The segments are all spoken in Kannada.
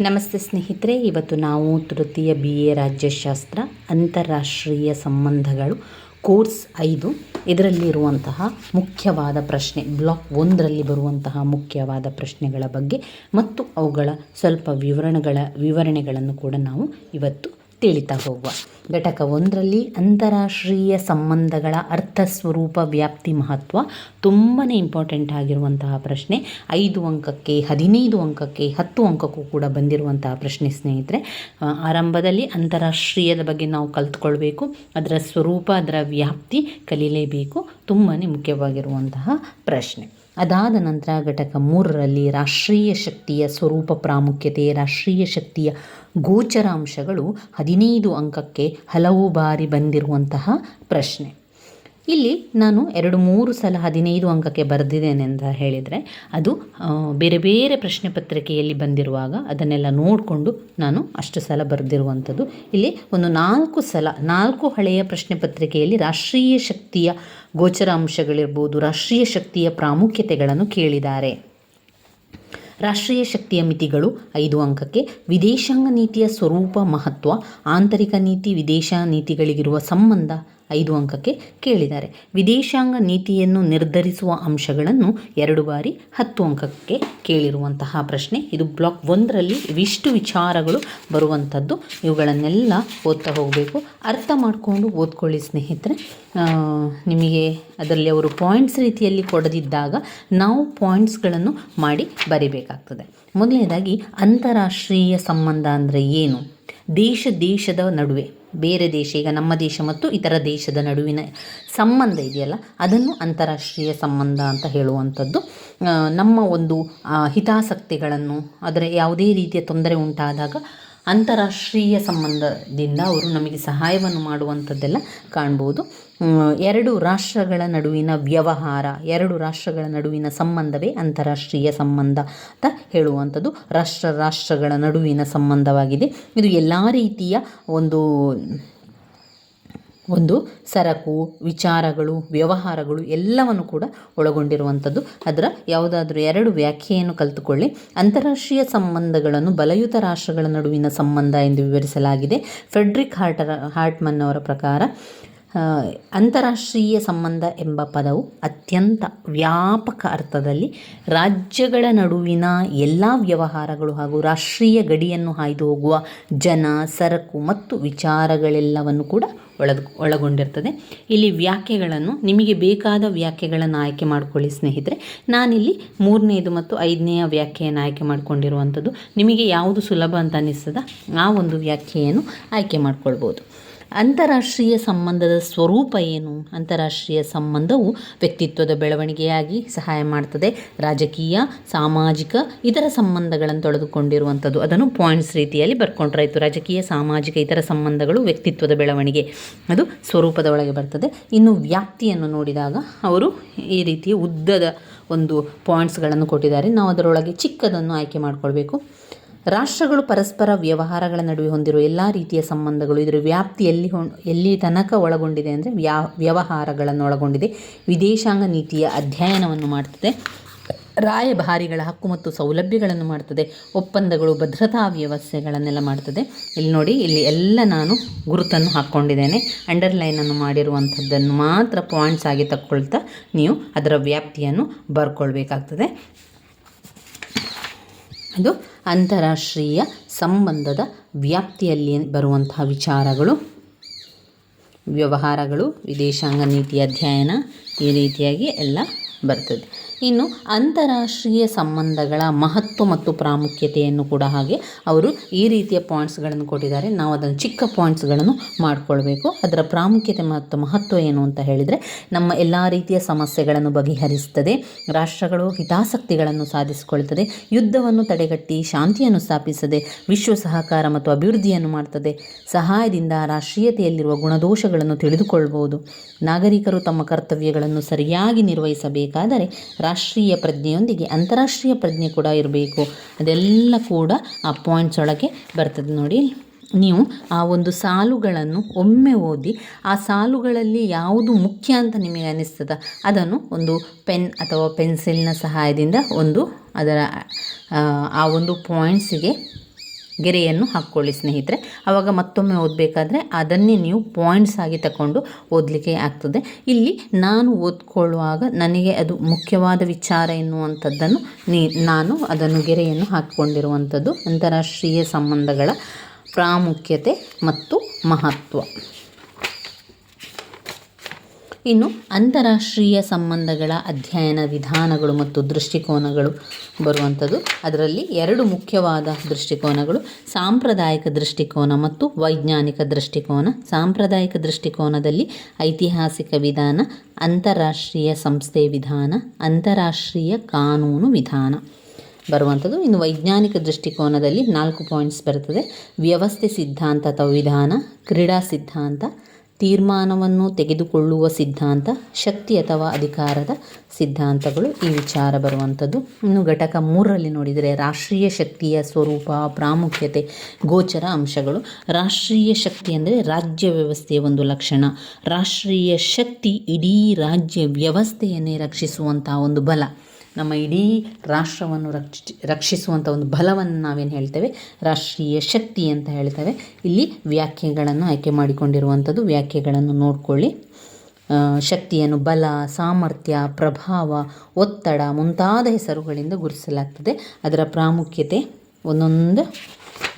ನಮಸ್ತೆ ಸ್ನೇಹಿತರೆ, ಇವತ್ತು ನಾವು ತೃತೀಯ ಬಿ ಎ ರಾಜ್ಯಶಾಸ್ತ್ರ, ಅಂತಾರಾಷ್ಟ್ರೀಯ ಸಂಬಂಧಗಳು, ಕೋರ್ಸ್ ಐದು. ಇದರಲ್ಲಿರುವಂತಹ ಮುಖ್ಯವಾದ ಪ್ರಶ್ನೆ, ಬ್ಲಾಕ್ ಒಂದರಲ್ಲಿ ಬರುವಂತಹ ಮುಖ್ಯವಾದ ಪ್ರಶ್ನೆಗಳ ಬಗ್ಗೆ ಮತ್ತು ಅವುಗಳ ಸ್ವಲ್ಪ ವಿವರಣೆಗಳ, ವಿವರಣೆಗಳನ್ನು ಕೂಡ ನಾವು ಇವತ್ತು ತಿಳಿತಾ ಹೋಗುವ. ಘಟಕ ಒಂದರಲ್ಲಿ ಅಂತಾರಾಷ್ಟ್ರೀಯ ಸಂಬಂಧಗಳ ಅರ್ಥ ಸ್ವರೂಪ ವ್ಯಾಪ್ತಿ ಮಹತ್ವ ತುಂಬಾ ಇಂಪಾರ್ಟೆಂಟ್ ಆಗಿರುವಂತಹ ಪ್ರಶ್ನೆ. ಐದು ಅಂಕಕ್ಕೆ, ಹದಿನೈದು ಅಂಕಕ್ಕೆ, ಹತ್ತು ಅಂಕಕ್ಕೂ ಕೂಡ ಬಂದಿರುವಂತಹ ಪ್ರಶ್ನೆ ಸ್ನೇಹಿತರೆ. ಆರಂಭದಲ್ಲಿ ಅಂತಾರಾಷ್ಟ್ರೀಯದ ಬಗ್ಗೆ ನಾವು ಕಲ್ತ್ಕೊಳ್ಬೇಕು. ಅದರ ಸ್ವರೂಪ, ಅದರ ವ್ಯಾಪ್ತಿ ಕಲೀಲೇಬೇಕು. ತುಂಬಾ ಮುಖ್ಯವಾಗಿರುವಂತಹ ಪ್ರಶ್ನೆ. ಅದಾದ ನಂತರ ಘಟಕ ಮೂರರಲ್ಲಿ ರಾಷ್ಟ್ರೀಯ ಶಕ್ತಿಯ ಸ್ವರೂಪ ಪ್ರಾಮುಖ್ಯತೆ, ರಾಷ್ಟ್ರೀಯ ಶಕ್ತಿಯ ಗೋಚರಾಂಶಗಳು ಹದಿನೈದು ಅಂಕಕ್ಕೆ ಹಲವು ಬಾರಿ ಬಂದಿರುವಂತಹ ಪ್ರಶ್ನೆ. ಇಲ್ಲಿ ನಾನು ಎರಡು ಮೂರು ಸಲ ಹದಿನೈದು ಅಂಕಕ್ಕೆ ಬರೆದಿದ್ದೇನೆ ಅಂತ ಹೇಳಿದರೆ ಅದು ಬೇರೆ ಬೇರೆ ಪ್ರಶ್ನೆ ಪತ್ರಿಕೆಯಲ್ಲಿ ಬಂದಿರುವಾಗ ಅದನ್ನೆಲ್ಲ ನೋಡಿಕೊಂಡು ನಾನು ಅಷ್ಟು ಸಲ ಬರೆದಿರುವಂಥದ್ದು. ಇಲ್ಲಿ ಒಂದು ನಾಲ್ಕು ಸಲ, ನಾಲ್ಕು ಹಳೆಯ ಪ್ರಶ್ನೆ ಪತ್ರಿಕೆಯಲ್ಲಿ ರಾಷ್ಟ್ರೀಯ ಶಕ್ತಿಯ ಗೋಚರ ಅಂಶಗಳಿರ್ಬೋದು, ರಾಷ್ಟ್ರೀಯ ಶಕ್ತಿಯ ಪ್ರಾಮುಖ್ಯತೆಗಳನ್ನು ಕೇಳಿದ್ದಾರೆ. ರಾಷ್ಟ್ರೀಯ ಶಕ್ತಿಯ ಮಿತಿಗಳು ಐದು ಅಂಕಕ್ಕೆ, ವಿದೇಶಾಂಗ ನೀತಿಯ ಸ್ವರೂಪ ಮಹತ್ವ, ಆಂತರಿಕ ನೀತಿ ವಿದೇಶ ನೀತಿಗಳಿಗಿರುವ ಸಂಬಂಧ ಐದು ಅಂಕಕ್ಕೆ ಕೇಳಿದ್ದಾರೆ. ವಿದೇಶಾಂಗ ನೀತಿಯನ್ನು ನಿರ್ಧರಿಸುವ ಅಂಶಗಳನ್ನು ಎರಡು ಬಾರಿ ಹತ್ತು ಅಂಕಕ್ಕೆ ಕೇಳಿರುವಂತಹ ಪ್ರಶ್ನೆ. ಇದು ಬ್ಲಾಕ್ ಒಂದರಲ್ಲಿ ಇವಿಷ್ಟು ವಿಚಾರಗಳು ಬರುವಂಥದ್ದು. ಇವುಗಳನ್ನೆಲ್ಲ ಓದ್ತಾ ಹೋಗಬೇಕು. ಅರ್ಥ ಮಾಡಿಕೊಂಡು ಓದ್ಕೊಳ್ಳಿ ಸ್ನೇಹಿತರೆ. ನಿಮಗೆ ಅದರಲ್ಲಿ ಅವರು ಪಾಯಿಂಟ್ಸ್ ರೀತಿಯಲ್ಲಿ ಕೊಡದಿದ್ದಾಗ ನಾವು ಪಾಯಿಂಟ್ಸ್ಗಳನ್ನು ಮಾಡಿ ಬರಿಬೇಕಾಗ್ತದೆ. ಮೊದಲನೇದಾಗಿ, ಅಂತಾರಾಷ್ಟ್ರೀಯ ಸಂಬಂಧ ಅಂದರೆ ಏನು? ದೇಶ ದೇಶದ ನಡುವೆ. ಬೇರೆ ದೇಶ, ಈಗ ನಮ್ಮ ದೇಶ ಮತ್ತು ಇತರ ದೇಶದ ನಡುವಿನ ಸಂಬಂಧ ಇದೆಯಲ್ಲ? ಅದನ್ನು ಅಂತಾರಾಷ್ಟ್ರೀಯ ಸಂಬಂಧ ಅಂತ ಹೇಳುವಂಥದ್ದು. ನಮ್ಮ ಒಂದು ಹಿತಾಸಕ್ತಿಗಳನ್ನು ಅದರ ಯಾವುದೇ ರೀತಿಯ ತೊಂದರೆ ಉಂಟಾದಾಗ ಅಂತಾರಾಷ್ಟ್ರೀಯ ಸಂಬಂಧದಿಂದ ಅವರು ನಮಗೆ ಸಹಾಯವನ್ನು ಮಾಡುವಂಥದ್ದೆಲ್ಲ ಕಾಣ್ಬೋದು. ಎರಡು ರಾಷ್ಟ್ರಗಳ ನಡುವಿನ ವ್ಯವಹಾರ, ಎರಡು ರಾಷ್ಟ್ರಗಳ ನಡುವಿನ ಸಂಬಂಧವೇ ಅಂತಾರಾಷ್ಟ್ರೀಯ ಸಂಬಂಧ ಅಂತ ಹೇಳುವಂಥದ್ದು. ರಾಷ್ಟ್ರ ರಾಷ್ಟ್ರಗಳ ನಡುವಿನ ಸಂಬಂಧವಾಗಿದೆ. ಇದು ಎಲ್ಲ ರೀತಿಯ ಒಂದು ಒಂದು ಸರಕು, ವಿಚಾರಗಳು, ವ್ಯವಹಾರಗಳು ಎಲ್ಲವನ್ನು ಕೂಡ ಒಳಗೊಂಡಿರುವಂಥದ್ದು. ಅದರ ಯಾವುದಾದ್ರೂ ಎರಡು ವ್ಯಾಖ್ಯೆಯನ್ನು ಕಲಿತುಕೊಳ್ಳಿ. ಅಂತಾರಾಷ್ಟ್ರೀಯ ಸಂಬಂಧಗಳನ್ನು ಬಲಯುತ ರಾಷ್ಟ್ರಗಳ ನಡುವಿನ ಸಂಬಂಧ ಎಂದು ವಿವರಿಸಲಾಗಿದೆ. ಫ್ರೆಡ್ರಿಕ್ ಹಾರ್ಟರ, ಹಾರ್ಟ್ಮನ್ ಅವರ ಪ್ರಕಾರ ಅಂತಾರಾಷ್ಟ್ರೀಯ ಸಂಬಂಧ ಎಂಬ ಪದವು ಅತ್ಯಂತ ವ್ಯಾಪಕ ಅರ್ಥದಲ್ಲಿ ರಾಜ್ಯಗಳ ನಡುವಿನ ಎಲ್ಲ ವ್ಯವಹಾರಗಳು ಹಾಗೂ ರಾಷ್ಟ್ರೀಯ ಗಡಿಯನ್ನು ಹಾಯ್ದು ಹೋಗುವ ಜನ, ಸರಕು ಮತ್ತು ವಿಚಾರಗಳೆಲ್ಲವನ್ನು ಕೂಡ ಒಳಗ್ ಒಳಗೊಂಡಿರ್ತದೆ. ಇಲ್ಲಿ ವ್ಯಾಖ್ಯೆಗಳನ್ನು, ನಿಮಗೆ ಬೇಕಾದ ವ್ಯಾಖ್ಯೆಗಳನ್ನು ಆಯ್ಕೆ ಮಾಡಿಕೊಳ್ಳಿ ಸ್ನೇಹಿತರೆ. ನಾನಿಲ್ಲಿ ಮೂರನೇದು ಮತ್ತು ಐದನೆಯ ವ್ಯಾಖ್ಯೆಯನ್ನು ಆಯ್ಕೆ ಮಾಡಿಕೊಂಡಿರುವಂಥದ್ದು. ನಿಮಗೆ ಯಾವುದು ಸುಲಭ ಅಂತ ಅನ್ನಿಸ್ತದ ಆ ಒಂದು ವ್ಯಾಖ್ಯೆಯನ್ನು ಆಯ್ಕೆ ಮಾಡ್ಕೊಳ್ಬೋದು. ಅಂತಾರಾಷ್ಟ್ರೀಯ ಸಂಬಂಧದ ಸ್ವರೂಪ ಏನು? ಅಂತಾರಾಷ್ಟ್ರೀಯ ಸಂಬಂಧವು ವ್ಯಕ್ತಿತ್ವದ ಬೆಳವಣಿಗೆಯಾಗಿ ಸಹಾಯ ಮಾಡ್ತದೆ. ರಾಜಕೀಯ, ಸಾಮಾಜಿಕ, ಇತರ ಸಂಬಂಧಗಳನ್ನು ತೊಳೆದುಕೊಂಡಿರುವಂಥದ್ದು. ಅದನ್ನು ಪಾಯಿಂಟ್ಸ್ ರೀತಿಯಲ್ಲಿ ಬರ್ಕೊಂಡ್ರಾಯ್ತು ರಾಜಕೀಯ, ಸಾಮಾಜಿಕ, ಇತರ ಸಂಬಂಧಗಳು ವ್ಯಕ್ತಿತ್ವದ ಬೆಳವಣಿಗೆ. ಅದು ಸ್ವರೂಪದ ಒಳಗೆ ಬರ್ತದೆ. ಇನ್ನು ವ್ಯಾಪ್ತಿಯನ್ನು ನೋಡಿದಾಗ ಅವರು ಈ ರೀತಿ ಉದ್ದದ ಒಂದು ಪಾಯಿಂಟ್ಸ್ಗಳನ್ನು ಕೊಟ್ಟಿದ್ದಾರೆ. ನಾವು ಅದರೊಳಗೆ ಚಿಕ್ಕದನ್ನು ಆಯ್ಕೆ ಮಾಡಿಕೊಳ್ಬೇಕು. ರಾಷ್ಟ್ರಗಳು ಪರಸ್ಪರ ವ್ಯವಹಾರಗಳ ನಡುವೆ ಹೊಂದಿರುವ ಎಲ್ಲ ರೀತಿಯ ಸಂಬಂಧಗಳು ಇದರ ವ್ಯಾಪ್ತಿ ಎಲ್ಲಿ ಎಲ್ಲಿ ತನಕ ಒಳಗೊಂಡಿದೆ ಅಂದರೆ ವ್ಯಾ ವ್ಯವಹಾರಗಳನ್ನು ಒಳಗೊಂಡಿದೆ ವಿದೇಶಾಂಗ ನೀತಿಯ ಅಧ್ಯಯನವನ್ನು ಮಾಡ್ತದೆ. ರಾಯಭಾರಿಗಳ ಹಕ್ಕು ಮತ್ತು ಸೌಲಭ್ಯಗಳನ್ನು ಮಾಡ್ತದೆ. ಒಪ್ಪಂದಗಳು, ಭದ್ರತಾ ವ್ಯವಸ್ಥೆಗಳನ್ನೆಲ್ಲ ಮಾಡ್ತದೆ. ಇಲ್ಲಿ ನೋಡಿ, ಇಲ್ಲಿ ಎಲ್ಲ ನಾನು ಗುರುತನ್ನು ಹಾಕ್ಕೊಂಡಿದ್ದೇನೆ. ಅಂಡರ್ಲೈನನ್ನು ಮಾಡಿರುವಂಥದ್ದನ್ನು ಮಾತ್ರ ಪಾಯಿಂಟ್ಸ್ ಆಗಿ ತಕ್ಕೊಳ್ತಾ ನೀವು ಅದರ ವ್ಯಾಪ್ತಿಯನ್ನು ಬರ್ಕೊಳ್ಬೇಕಾಗ್ತದೆ. ಇದು ಅಂತಾರಾಷ್ಟ್ರೀಯ ಸಂಬಂಧದ ವ್ಯಾಪ್ತಿಯಲ್ಲಿ ಬರುವಂತಹ ವಿಚಾರಗಳು ವ್ಯವಹಾರಗಳು ವಿದೇಶಾಂಗ ನೀತಿ ಅಧ್ಯಯನ ಈ ರೀತಿಯಾಗಿ ಎಲ್ಲ ಬರ್ತದೆ. ಇನ್ನು ಅಂತಾರಾಷ್ಟ್ರೀಯ ಸಂಬಂಧಗಳ ಮಹತ್ವ ಮತ್ತು ಪ್ರಾಮುಖ್ಯತೆಯನ್ನು ಕೂಡ ಹಾಗೆ ಅವರು ಈ ರೀತಿಯ ಪಾಯಿಂಟ್ಸ್ಗಳನ್ನು ಕೊಟ್ಟಿದ್ದಾರೆ. ನಾವು ಅದನ್ನು ಚಿಕ್ಕ ಪಾಯಿಂಟ್ಸ್ಗಳನ್ನು ಮಾಡಿಕೊಳ್ಬೇಕು. ಅದರ ಪ್ರಾಮುಖ್ಯತೆ ಮತ್ತು ಮಹತ್ವ ಏನು ಅಂತ ಹೇಳಿದರೆ, ನಮ್ಮ ಎಲ್ಲ ರೀತಿಯ ಸಮಸ್ಯೆಗಳನ್ನು ಬಗೆಹರಿಸುತ್ತದೆ ರಾಷ್ಟ್ರಗಳು ಹಿತಾಸಕ್ತಿಗಳನ್ನು ಸಾಧಿಸಿಕೊಳ್ತದೆ, ಯುದ್ಧವನ್ನು ತಡೆಗಟ್ಟಿ ಶಾಂತಿಯನ್ನು ಸ್ಥಾಪಿಸದೆ, ವಿಶ್ವ ಸಹಕಾರ ಮತ್ತು ಅಭಿವೃದ್ಧಿಯನ್ನು ಮಾಡ್ತದೆ, ಸಹಾಯದಿಂದ ರಾಷ್ಟ್ರೀಯತೆಯಲ್ಲಿರುವ ಗುಣದೋಷಗಳನ್ನು ತಿಳಿದುಕೊಳ್ಬೋದು ನಾಗರಿಕರು ತಮ್ಮ ಕರ್ತವ್ಯಗಳನ್ನು ಸರಿಯಾಗಿ ನಿರ್ವಹಿಸಬೇಕಾದರೆ ರಾಷ್ಟ್ರೀಯ ಪ್ರಜ್ಞೆಯೊಂದಿಗೆ ಅಂತಾರಾಷ್ಟ್ರೀಯ ಪ್ರಜ್ಞೆ ಕೂಡ ಇರಬೇಕು. ಅದೆಲ್ಲ ಕೂಡ ಆ ಪಾಯಿಂಟ್ಸ್ ಒಳಗೆ ಬರ್ತದೆ ನೋಡಿ. ನೀವು ಆ ಒಂದು ಸಾಲುಗಳನ್ನು ಒಮ್ಮೆ ಓದಿ, ಆ ಸಾಲುಗಳಲ್ಲಿ ಯಾವುದು ಮುಖ್ಯ ಅಂತ ನಿಮಗೆ ಅನಿಸ್ತದ, ಅದನ್ನು ಒಂದು ಪೆನ್ ಅಥವಾ ಪೆನ್ಸಿಲ್ನ ಸಹಾಯದಿಂದ ಒಂದು ಅದರ, ಆ ಒಂದು ಪಾಯಿಂಟ್ಸಿಗೆ ಗೆರೆಯನ್ನು ಹಾಕ್ಕೊಳ್ಳಿ ಸ್ನೇಹಿತರೆ. ಆವಾಗ ಮತ್ತೊಮ್ಮೆ ಓದಬೇಕಾದ್ರೆ ಅದನ್ನೇ ನೀವು ಪಾಯಿಂಟ್ಸ್ ಆಗಿ ತಗೊಂಡು ಓದಲಿಕ್ಕೆ ಆಗ್ತದೆ. ಇಲ್ಲಿ ನಾನು ಓದ್ಕೊಳ್ಳುವಾಗ ನನಗೆ ಅದು ಮುಖ್ಯವಾದ ವಿಚಾರ ಎನ್ನುವಂಥದ್ದನ್ನು ನೀ, ನಾನು ಅದನ್ನು ಗೆರೆಯನ್ನು ಹಾಕಿಕೊಂಡಿರುವಂಥದ್ದು ಅಂತಾರಾಷ್ಟ್ರೀಯ ಸಂಬಂಧಗಳ ಪ್ರಾಮುಖ್ಯತೆ ಮತ್ತು ಮಹತ್ವ. ಇನ್ನು ಅಂತಾರಾಷ್ಟ್ರೀಯ ಸಂಬಂಧಗಳ ಅಧ್ಯಯನ ವಿಧಾನಗಳು ಮತ್ತು ದೃಷ್ಟಿಕೋನಗಳು ಬರುವಂಥದ್ದು. ಅದರಲ್ಲಿ ಎರಡು ಮುಖ್ಯವಾದ ದೃಷ್ಟಿಕೋನಗಳು, ಸಾಂಪ್ರದಾಯಿಕ ದೃಷ್ಟಿಕೋನ ಮತ್ತು ವೈಜ್ಞಾನಿಕ ದೃಷ್ಟಿಕೋನ. ಸಾಂಪ್ರದಾಯಿಕ ದೃಷ್ಟಿಕೋನದಲ್ಲಿ ಐತಿಹಾಸಿಕ ವಿಧಾನ, ಅಂತಾರಾಷ್ಟ್ರೀಯ ಸಂಸ್ಥೆ ವಿಧಾನ, ಅಂತಾರಾಷ್ಟ್ರೀಯ ಕಾನೂನು ವಿಧಾನ ಬರುವಂಥದ್ದು. ಇನ್ನು ವೈಜ್ಞಾನಿಕ ದೃಷ್ಟಿಕೋನದಲ್ಲಿ ನಾಲ್ಕು ಪಾಯಿಂಟ್ಸ್ ಬರ್ತದೆ. ವ್ಯವಸ್ಥೆ ಸಿದ್ಧಾಂತ ಅಥವಾ ವಿಧಾನ ಕ್ರೀಡಾ ಸಿದ್ಧಾಂತ ತೀರ್ಮಾನವನ್ನು ತೆಗೆದುಕೊಳ್ಳುವ ಸಿದ್ಧಾಂತ, ಶಕ್ತಿ ಅಥವಾ ಅಧಿಕಾರದ ಸಿದ್ಧಾಂತಗಳು ಈ ವಿಚಾರ ಬರುವಂಥದ್ದು. ಇನ್ನು ಘಟಕ ಮೂರರಲ್ಲಿ ನೋಡಿದರೆ ರಾಷ್ಟ್ರೀಯ ಶಕ್ತಿಯ ಸ್ವರೂಪ, ಪ್ರಾಮುಖ್ಯತೆ, ಗೋಚರ ಅಂಶಗಳು. ರಾಷ್ಟ್ರೀಯ ಶಕ್ತಿ ಅಂದರೆ ರಾಜ್ಯ ವ್ಯವಸ್ಥೆಯ ಒಂದು ಲಕ್ಷಣ. ರಾಷ್ಟ್ರೀಯ ಶಕ್ತಿ ಇಡೀ ರಾಜ್ಯ ವ್ಯವಸ್ಥೆಯನ್ನೇ ರಕ್ಷಿಸುವಂಥ ಒಂದು ಬಲ. ನಮ್ಮ ಇಡೀ ರಾಷ್ಟ್ರವನ್ನು ರಕ್ಷಿ ರಕ್ಷಿಸುವಂಥ ಒಂದು ಬಲವನ್ನು ನಾವೇನು ಹೇಳ್ತೇವೆ? ರಾಷ್ಟ್ರೀಯ ಶಕ್ತಿ ಅಂತ ಹೇಳ್ತೇವೆ. ಇಲ್ಲಿ ವ್ಯಾಖ್ಯೆಗಳನ್ನು ಆಯ್ಕೆ ಮಾಡಿಕೊಂಡಿರುವಂಥದ್ದು ವ್ಯಾಖ್ಯೆಗಳನ್ನು ನೋಡಿಕೊಳ್ಳಿ. ಶಕ್ತಿಯನ್ನು ಬಲ, ಸಾಮರ್ಥ್ಯ, ಪ್ರಭಾವ, ಒತ್ತಡ ಮುಂತಾದ ಹೆಸರುಗಳಿಂದ ಗುರುತಿಸಲಾಗ್ತದೆ. ಅದರ ಪ್ರಾಮುಖ್ಯತೆ ಒಂದೊಂದು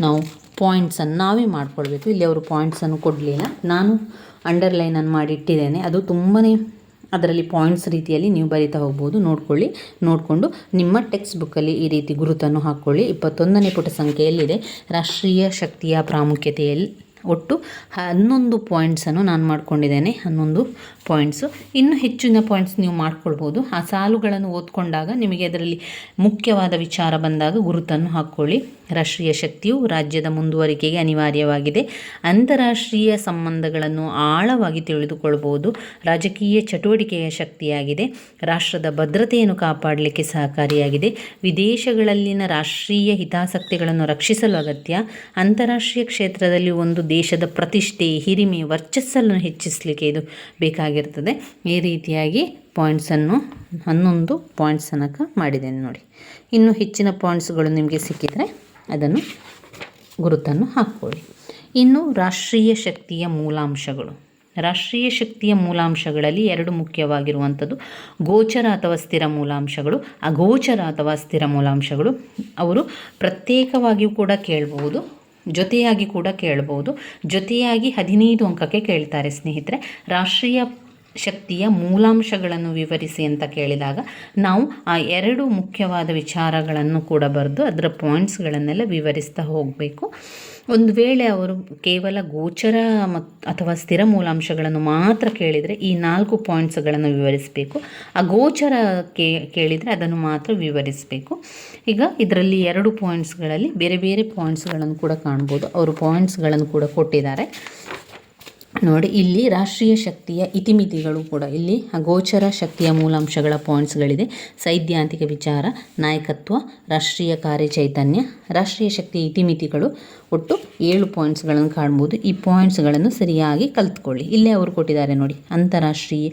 ನಾವು ಪಾಯಿಂಟ್ಸನ್ನು ನಾವೇ ಮಾಡಿಕೊಳ್ಬೇಕು. ಇಲ್ಲಿ ಅವರು ಪಾಯಿಂಟ್ಸನ್ನು ಕೊಡಲಿಲ್ಲ. ನಾನು ಅಂಡರ್ಲೈನನ್ನು ಮಾಡಿಟ್ಟಿದ್ದೇನೆ. ಅದು ತುಂಬಾ ಅದರಲ್ಲಿ ಪಾಯಿಂಟ್ಸ್ ರೀತಿಯಲ್ಲಿ ನೀವು ಬರಿತಾ ಹೋಗ್ಬೋದು. ನೋಡ್ಕೊಳ್ಳಿ. ನೋಡಿಕೊಂಡು ನಿಮ್ಮ ಟೆಕ್ಸ್ಟ್ ಬುಕ್ಕಲ್ಲಿ ಈ ರೀತಿ ಗುರುತನ್ನು ಹಾಕ್ಕೊಳ್ಳಿ. ಇಪ್ಪತ್ತೊಂದನೇ ಪುಟ ಸಂಖ್ಯೆಯಲ್ಲಿದೆ. ರಾಷ್ಟ್ರೀಯ ಶಕ್ತಿಯ ಪ್ರಾಮುಖ್ಯತೆಯಲ್ಲಿ ಒಟ್ಟು ಹನ್ನೊಂದು ಪಾಯಿಂಟ್ಸನ್ನು ನಾನು ಮಾಡ್ಕೊಂಡಿದ್ದೇನೆ. ಹನ್ನೊಂದು ಪಾಯಿಂಟ್ಸು ಇನ್ನೂ ಹೆಚ್ಚಿನ ಪಾಯಿಂಟ್ಸ್ ನೀವು ಮಾಡ್ಕೊಳ್ಬೋದು. ಆ ಸಾಲುಗಳನ್ನು ಓದ್ಕೊಂಡಾಗ ನಿಮಗೆ ಅದರಲ್ಲಿ ಮುಖ್ಯವಾದ ವಿಚಾರ ಬಂದಾಗ ಗುರುತನ್ನು ಹಾಕ್ಕೊಳ್ಳಿ. ರಾಷ್ಟ್ರೀಯ ಶಕ್ತಿಯು ರಾಜ್ಯದ ಮುಂದುವರಿಕೆಗೆ ಅನಿವಾರ್ಯವಾಗಿದೆ. ಅಂತಾರಾಷ್ಟ್ರೀಯ ಸಂಬಂಧಗಳನ್ನು ಆಳವಾಗಿ ತಿಳಿದುಕೊಳ್ಳಬಹುದು ರಾಜಕೀಯ ಚಟುವಟಿಕೆಯ ಶಕ್ತಿಯಾಗಿದೆ. ರಾಷ್ಟ್ರದ ಭದ್ರತೆಯನ್ನು ಕಾಪಾಡಲಿಕ್ಕೆ ಸಹಕಾರಿಯಾಗಿದೆ. ವಿದೇಶಗಳಲ್ಲಿನ ರಾಷ್ಟ್ರೀಯ ಹಿತಾಸಕ್ತಿಗಳನ್ನು ರಕ್ಷಿಸಲು ಅಗತ್ಯ. ಅಂತಾರಾಷ್ಟ್ರೀಯ ಕ್ಷೇತ್ರದಲ್ಲಿ ಒಂದು ದೇಶದ ಪ್ರತಿಷ್ಠೆ, ಹಿರಿಮೆ, ವರ್ಚಸ್ಸನ್ನು ಹೆಚ್ಚಿಸಲಿಕ್ಕೆ ಇದು ಬೇಕಾಗಿರ್ತದೆ. ಈ ರೀತಿಯಾಗಿ ಪಾಯಿಂಟ್ಸನ್ನು ಹನ್ನೊಂದು ಪಾಯಿಂಟ್ಸ್ ತನಕ ಮಾಡಿದ್ದೇನೆ ನೋಡಿ. ಇನ್ನು ಹೆಚ್ಚಿನ ಪಾಯಿಂಟ್ಸ್ಗಳು ನಿಮಗೆ ಸಿಕ್ಕಿದರೆ ಅದನ್ನು ಗುರುತನ್ನು ಹಾಕ್ಕೊಳ್ಳಿ. ಇನ್ನು ರಾಷ್ಟ್ರೀಯ ಶಕ್ತಿಯ ಮೂಲಾಂಶಗಳು. ರಾಷ್ಟ್ರೀಯ ಶಕ್ತಿಯ ಮೂಲಾಂಶಗಳಲ್ಲಿ ಎರಡು ಮುಖ್ಯವಾಗಿರುವಂಥದ್ದು ಗೋಚರ ಅಥವಾ ಸ್ಥಿರ ಮೂಲಾಂಶಗಳು, ಅಗೋಚರ ಅಥವಾ ಸ್ಥಿರ ಮೂಲಾಂಶಗಳು. ಅವರು ಪ್ರತ್ಯೇಕವಾಗಿಯೂ ಕೂಡ ಕೇಳಬಹುದು, ಜೊತೆಯಾಗಿ ಕೂಡ ಕೇಳಬಹುದು. ಜೊತೆಯಾಗಿ ಹದಿನೈದು ಅಂಕಕ್ಕೆ ಕೇಳ್ತಾರೆ ಸ್ನೇಹಿತರೆ. ರಾಷ್ಟ್ರೀಯ ಶಕ್ತಿಯ ಮೂಲಾಂಶಗಳನ್ನು ವಿವರಿಸಿ ಅಂತ ಕೇಳಿದಾಗ ನಾವು ಆ ಎರಡು ಮುಖ್ಯವಾದ ವಿಚಾರಗಳನ್ನು ಕೂಡ ಬರೆದು ಅದರ ಪಾಯಿಂಟ್ಸ್ಗಳನ್ನೆಲ್ಲ ವಿವರಿಸ್ತಾ ಹೋಗಬೇಕು. ಒಂದು ವೇಳೆ ಅವರು ಕೇವಲ ಗೋಚರ ಮತ್ತು ಅಥವಾ ಸ್ಥಿರ ಮೂಲಾಂಶಗಳನ್ನು ಮಾತ್ರ ಕೇಳಿದರೆ ಈ ನಾಲ್ಕು ಪಾಯಿಂಟ್ಸ್ಗಳನ್ನು ವಿವರಿಸಬೇಕು. ಆ ಗೋಚರ ಕೇ, ಕೇಳಿದರೆ ಅದನ್ನು ಮಾತ್ರ ವಿವರಿಸಬೇಕು. ಈಗ ಇದರಲ್ಲಿ ಎರಡು ಪಾಯಿಂಟ್ಸ್ಗಳಲ್ಲಿ ಬೇರೆ ಬೇರೆ ಪಾಯಿಂಟ್ಸ್ಗಳನ್ನು ಕೂಡ ಕಾಣ್ಬೋದು. ಅವರು ಪಾಯಿಂಟ್ಸ್ಗಳನ್ನು ಕೂಡ ಕೊಟ್ಟಿದ್ದಾರೆ. ನೋಡಿ, ಇಲ್ಲಿ ರಾಷ್ಟ್ರೀಯ ಶಕ್ತಿಯ ಇತಿಮಿತಿಗಳು ಕೂಡ ಇಲ್ಲಿ ಅಗೋಚರ ಶಕ್ತಿಯ ಮೂಲಾಂಶಗಳ ಪಾಯಿಂಟ್ಸ್ಗಳಿದೆ ಸೈದ್ಧಾಂತಿಕ ವಿಚಾರ, ನಾಯಕತ್ವ, ರಾಷ್ಟ್ರೀಯ ಕಾರ್ಯಚೈತನ್ಯ, ರಾಷ್ಟ್ರೀಯ ಶಕ್ತಿಯ ಇತಿಮಿತಿಗಳು ಒಟ್ಟು ಏಳು ಪಾಯಿಂಟ್ಸ್ಗಳನ್ನು ಕಾಣ್ಬೋದು. ಈ ಪಾಯಿಂಟ್ಸ್ಗಳನ್ನು ಸರಿಯಾಗಿ ಕಲ್ತ್ಕೊಳ್ಳಿ. ಇಲ್ಲೇ ಅವರು ಕೊಟ್ಟಿದ್ದಾರೆ ನೋಡಿ, ಅಂತಾರಾಷ್ಟ್ರೀಯ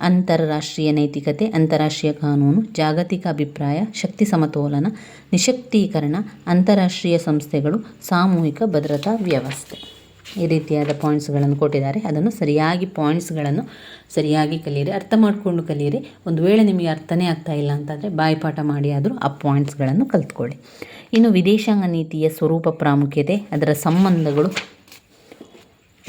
ಅಂತಾರಾಷ್ಟ್ರೀಯ ನೈತಿಕತೆ, ಅಂತಾರಾಷ್ಟ್ರೀಯ ಕಾನೂನು, ಜಾಗತಿಕ ಅಭಿಪ್ರಾಯ, ಶಕ್ತಿ ಸಮತೋಲನ, ನಿಶಕ್ತೀಕರಣ, ಅಂತಾರಾಷ್ಟ್ರೀಯ ಸಂಸ್ಥೆಗಳು, ಸಾಮೂಹಿಕ ಭದ್ರತಾ ವ್ಯವಸ್ಥೆ. ಈ ರೀತಿಯಾದ ಪಾಯಿಂಟ್ಸ್ಗಳನ್ನು ಕೊಟ್ಟಿದ್ದಾರೆ. ಅದನ್ನು ಸರಿಯಾಗಿ ಪಾಯಿಂಟ್ಸ್ಗಳನ್ನು ಸರಿಯಾಗಿ ಕಲಿಯಿರಿ, ಅರ್ಥ ಮಾಡಿಕೊಂಡು ಕಲಿಯಿರಿ. ಒಂದು ವೇಳೆ ನಿಮಗೆ ಅರ್ಥನೇ ಆಗ್ತಾ ಇಲ್ಲ ಅಂತಂದರೆ ಬಾಯಿಪಾಠ ಮಾಡಿ ಆದರೂ ಆ ಪಾಯಿಂಟ್ಸ್ಗಳನ್ನು ಕಲ್ತ್ಕೊಳ್ಳಿ. ಇನ್ನು ವಿದೇಶಾಂಗ ನೀತಿಯ ಸ್ವರೂಪ ಪ್ರಾಮುಖ್ಯತೆ, ಅದರ ಸಂಬಂಧಗಳು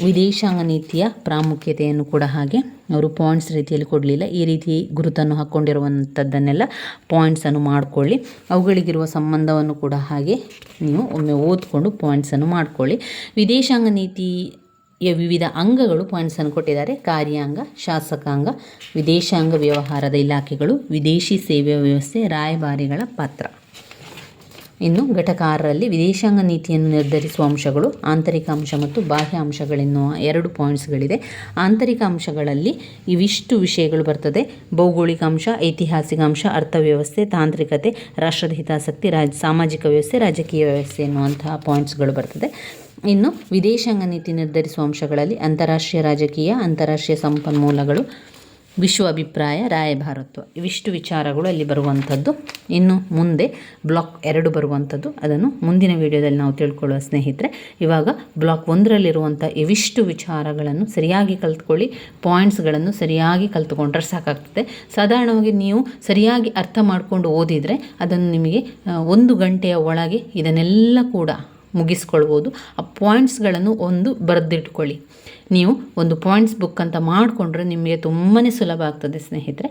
ವಿದೇಶಾಂಗ ನೀತಿಯ ಪ್ರಾಮುಖ್ಯತೆಯನ್ನು ಕೂಡ ಹಾಗೆ ಅವರು ಪಾಯಿಂಟ್ಸ್ ರೀತಿಯಲ್ಲಿ ಕೊಡಲಿಲ್ಲ. ಈ ರೀತಿ ಗುರುತನ್ನು ಹಾಕ್ಕೊಂಡಿರುವಂಥದ್ದನ್ನೆಲ್ಲ ಪಾಯಿಂಟ್ಸನ್ನು ಮಾಡಿಕೊಳ್ಳಿ. ಅವುಗಳಿಗಿರುವ ಸಂಬಂಧವನ್ನು ಕೂಡ ಹಾಗೆ ನೀವು ಒಮ್ಮೆ ಓದ್ಕೊಂಡು ಪಾಯಿಂಟ್ಸನ್ನು ಮಾಡಿಕೊಳ್ಳಿ. ವಿದೇಶಾಂಗ ನೀತಿಯ ವಿವಿಧ ಅಂಗಗಳು ಪಾಯಿಂಟ್ಸನ್ನು ಕೊಟ್ಟಿದ್ದಾರೆ. ಕಾರ್ಯಾಂಗ, ಶಾಸಕಾಂಗ, ವಿದೇಶಾಂಗ ವ್ಯವಹಾರದ ಇಲಾಖೆಗಳು, ವಿದೇಶಿ ಸೇವೆ ವ್ಯವಸ್ಥೆ, ರಾಯಭಾರಿಗಳ ಪಾತ್ರ. ಇನ್ನು ಘಟಕ ಆರರಲ್ಲಿ ವಿದೇಶಾಂಗ ನೀತಿಯನ್ನು ನಿರ್ಧರಿಸುವ ಅಂಶಗಳು, ಆಂತರಿಕ ಅಂಶ ಮತ್ತು ಬಾಹ್ಯ ಅಂಶಗಳೆನ್ನುವ ಎರಡು ಪಾಯಿಂಟ್ಸ್ಗಳಿದೆ. ಆಂತರಿಕ ಅಂಶಗಳಲ್ಲಿ ಇವಿಷ್ಟು ವಿಷಯಗಳು ಬರ್ತದೆ. ಭೌಗೋಳಿಕ ಅಂಶ, ಐತಿಹಾಸಿಕ ಅಂಶ, ಅರ್ಥವ್ಯವಸ್ಥೆ, ತಾಂತ್ರಿಕತೆ, ರಾಷ್ಟ್ರದ ಹಿತಾಸಕ್ತಿ, ರಾಜ್, ಸಾಮಾಜಿಕ ವ್ಯವಸ್ಥೆ, ರಾಜಕೀಯ ವ್ಯವಸ್ಥೆ ಎನ್ನುವಂತಹ ಪಾಯಿಂಟ್ಸ್ಗಳು ಬರ್ತದೆ. ಇನ್ನು ವಿದೇಶಾಂಗ ನೀತಿ ನಿರ್ಧರಿಸುವ ಅಂಶಗಳಲ್ಲಿ ಅಂತಾರಾಷ್ಟ್ರೀಯ ರಾಜಕೀಯ, ಅಂತಾರಾಷ್ಟ್ರೀಯ ಸಂಪನ್ಮೂಲಗಳು ವಿಶ್ವ ಅಭಿಪ್ರಾಯ ರಾಯಭಾರತ್ವ ಇವಿಷ್ಟು ವಿಚಾರಗಳು ಅಲ್ಲಿ ಬರುವಂಥದ್ದು. ಇನ್ನು ಮುಂದೆ ಬ್ಲಾಕ್ ಎರಡು ಬರುವಂಥದ್ದು. ಅದನ್ನು ಮುಂದಿನ ವಿಡಿಯೋದಲ್ಲಿ ನಾವು ತಿಳ್ಕೊಳ್ಳುವ ಸ್ನೇಹಿತರೆ, ಇವಾಗ ಬ್ಲಾಕ್ ಒಂದರಲ್ಲಿರುವಂಥ ಇವಿಷ್ಟು ವಿಚಾರಗಳನ್ನು ಸರಿಯಾಗಿ ಕಲ್ತ್ಕೊಳ್ಳಿ ಪಾಯಿಂಟ್ಸ್ಗಳನ್ನು ಸರಿಯಾಗಿ ಕಲ್ತ್ಕೊಂಡ್ರೆ ಸಾಕಾಗ್ತದೆ. ಸಾಧಾರಣವಾಗಿ ನೀವು ಸರಿಯಾಗಿ ಅರ್ಥ ಮಾಡಿಕೊಂಡು ಓದಿದರೆ ಅದನ್ನು ನಿಮಗೆ ಒಂದು ಗಂಟೆಯ ಒಳಗೆ ಇದನ್ನೆಲ್ಲ ಕೂಡ ಮುಗಿಸ್ಕೊಳ್ಬೋದು. ಆ ಪಾಯಿಂಟ್ಸ್ಗಳನ್ನು ಒಂದು ಬರೆದಿಟ್ಕೊಳ್ಳಿ. ನೀವು ಒಂದು ಪಾಯಿಂಟ್ಸ್ ಬುಕ್ ಅಂತ ಮಾಡಿಕೊಂಡ್ರೆ ನಿಮಗೆ ತುಂಬಾ ಸುಲಭ ಆಗ್ತದೆ ಸ್ನೇಹಿತರೆ.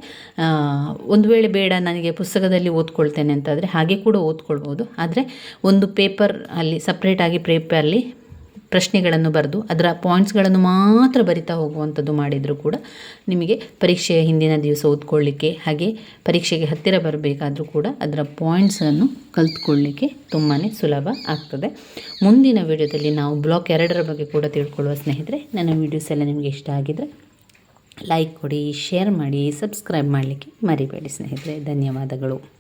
ಒಂದು ವೇಳೆ ಬೇಡ, ನನಗೆ ಪುಸ್ತಕದಲ್ಲಿ ಓದ್ಕೊಳ್ತೇನೆ ಅಂತಾದರೆ ಹಾಗೆ ಕೂಡ ಓದ್ಕೊಳ್ಬೋದು. ಆದರೆ ಒಂದು ಪೇಪರ್ ಅಲ್ಲಿ ಸಪ್ರೇಟಾಗಿ ಪೇಪರಲ್ಲಿ ಪ್ರಶ್ನೆಗಳನ್ನು ಬರೆದು ಅದರ ಪಾಯಿಂಟ್ಸ್ಗಳನ್ನು ಮಾತ್ರ ಬರಿತಾ ಹೋಗುವಂಥದ್ದು ಮಾಡಿದರೂ ಕೂಡ ನಿಮಗೆ ಪರೀಕ್ಷೆಯ ಹಿಂದಿನ ದಿವಸ ಓದ್ಕೊಳ್ಳಿಕ್ಕೆ ಹಾಗೆ ಪರೀಕ್ಷೆಗೆ ಹತ್ತಿರ ಬರಬೇಕಾದರೂ ಕೂಡ ಅದರ ಪಾಯಿಂಟ್ಸನ್ನು ಕಲ್ತ್ಕೊಳ್ಳಿಕ್ಕೆ ತುಂಬಾ ಸುಲಭ ಆಗ್ತದೆ. ಮುಂದಿನ ವಿಡಿಯೋದಲ್ಲಿ ನಾವು ಬ್ಲಾಕ್ ಎರಡರ ಬಗ್ಗೆ ಕೂಡ ತಿಳ್ಕೊಳ್ಳುವ ಸ್ನೇಹಿತರೆ, ನನ್ನ ವೀಡಿಯೋಸ್ ಎಲ್ಲ ನಿಮಗೆ ಇಷ್ಟ ಆಗಿದರೆ ಲೈಕ್ ಕೊಡಿ, ಶೇರ್ ಮಾಡಿ, ಸಬ್ಸ್ಕ್ರೈಬ್ ಮಾಡಲಿಕ್ಕೆ ಮರಿಬೇಡಿ ಸ್ನೇಹಿತರೆ. ಧನ್ಯವಾದಗಳು.